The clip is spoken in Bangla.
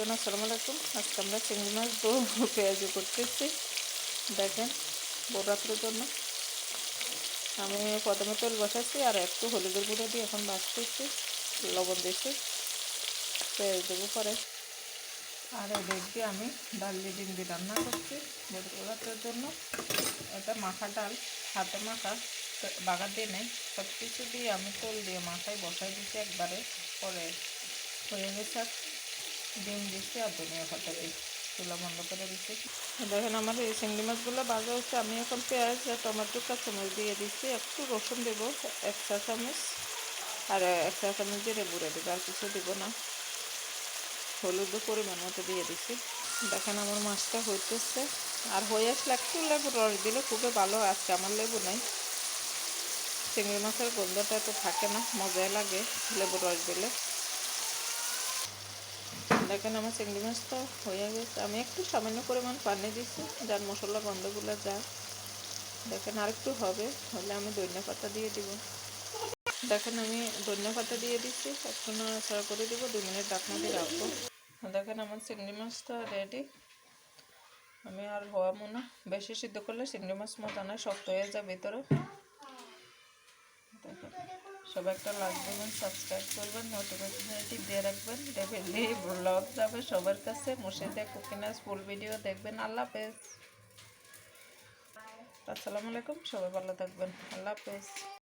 এভরিওয়ান আসসালামু আলাইকুম। আজকে আমরা চিংড়ি মাছ দো পেঁয়াজি করতেছি। দেখেন বড় রাত্রের জন্য। আমি প্রথমে তেল বসাচ্ছি আর একটু হলুদের গুঁড়ো দিয়ে এখন বাছতেছি লবণ দিচ্ছি। পেঁয়াজ দেবো পরে। আর এদিক আমি ডাল দিয়ে দিয়ে রান্না করছি বড় রাত্রের জন্য। এটা মাখা ডাল, হাতে মাখা বাগার দিয়ে নেই। সব কিছু দিয়ে আমি তেল দিয়ে মাথায় বসাই দিচ্ছি একবারে, পরে হয়ে গেছে। ডিম দিচ্ছি আর ধনিয়া পাতা দিই চুলা বন্ধ করে দিচ্ছি দেখেন আমার এই চিংড়ি মাছগুলো ভাজা হচ্ছে আমি এখন পেঁয়াজ টমেটো, কাঁচামরিচ দিয়ে দিচ্ছি। একটু রসুন দেবো, এক চা চামচ। আর এক চা চামচ জিরে গুঁড়ে দেবো, আর কিছু দেবো না। হলুদ পরিমাণ মতো দিয়ে দিচ্ছি। দেখেন আমার মাছটা হইতেছে। আর হয়ে আসলে একটু লেবুর রস দিলে খুবই ভালো। আজকে আমার লেবু নেই। চিংড়ি মাছের গন্ধটা তো থাকে না, মজাই লাগে লেবুর রস দিলে। দেখেন আমার চিংড়ি মাছটা হয়ে গেছে। আমি একটু সামান্য পরিমাণ পানি দিচ্ছি যার মশলা গন্ধগুলো যা। দেখেন আর একটু হবে, হলে আমি ধনিয়া পাতা দিয়ে দিব। দেখেন আমি ধনিয়া পাতা দিয়ে দিচ্ছি একটু নাড়াচাড়া করে দিব দু মিনিট ডাকনা দিয়ে রাখব। দেখেন আমার চিংড়ি মাছটা রেডি আমি আর হওয়ামো না। বেশি সিদ্ধ করলে চিংড়ি মাছ মতো না শক্ত হয়ে যায় ভিতরে। সবাই একটা লাইক দেবেন সাবস্ক্রাইব করবেন নোটিফিকেশনটি দিয়ে রাখবেন ডেফিনেটলি ব্লগ যাবে সবার কাছে। মুর্শিদা কুকিনাস ফুল ভিডিও দেখবেন। আল্লাহ হাফেজ। আসসালামু আলাইকুম, সবাই ভালো থাকবেন। আল্লাহ হাফেজ।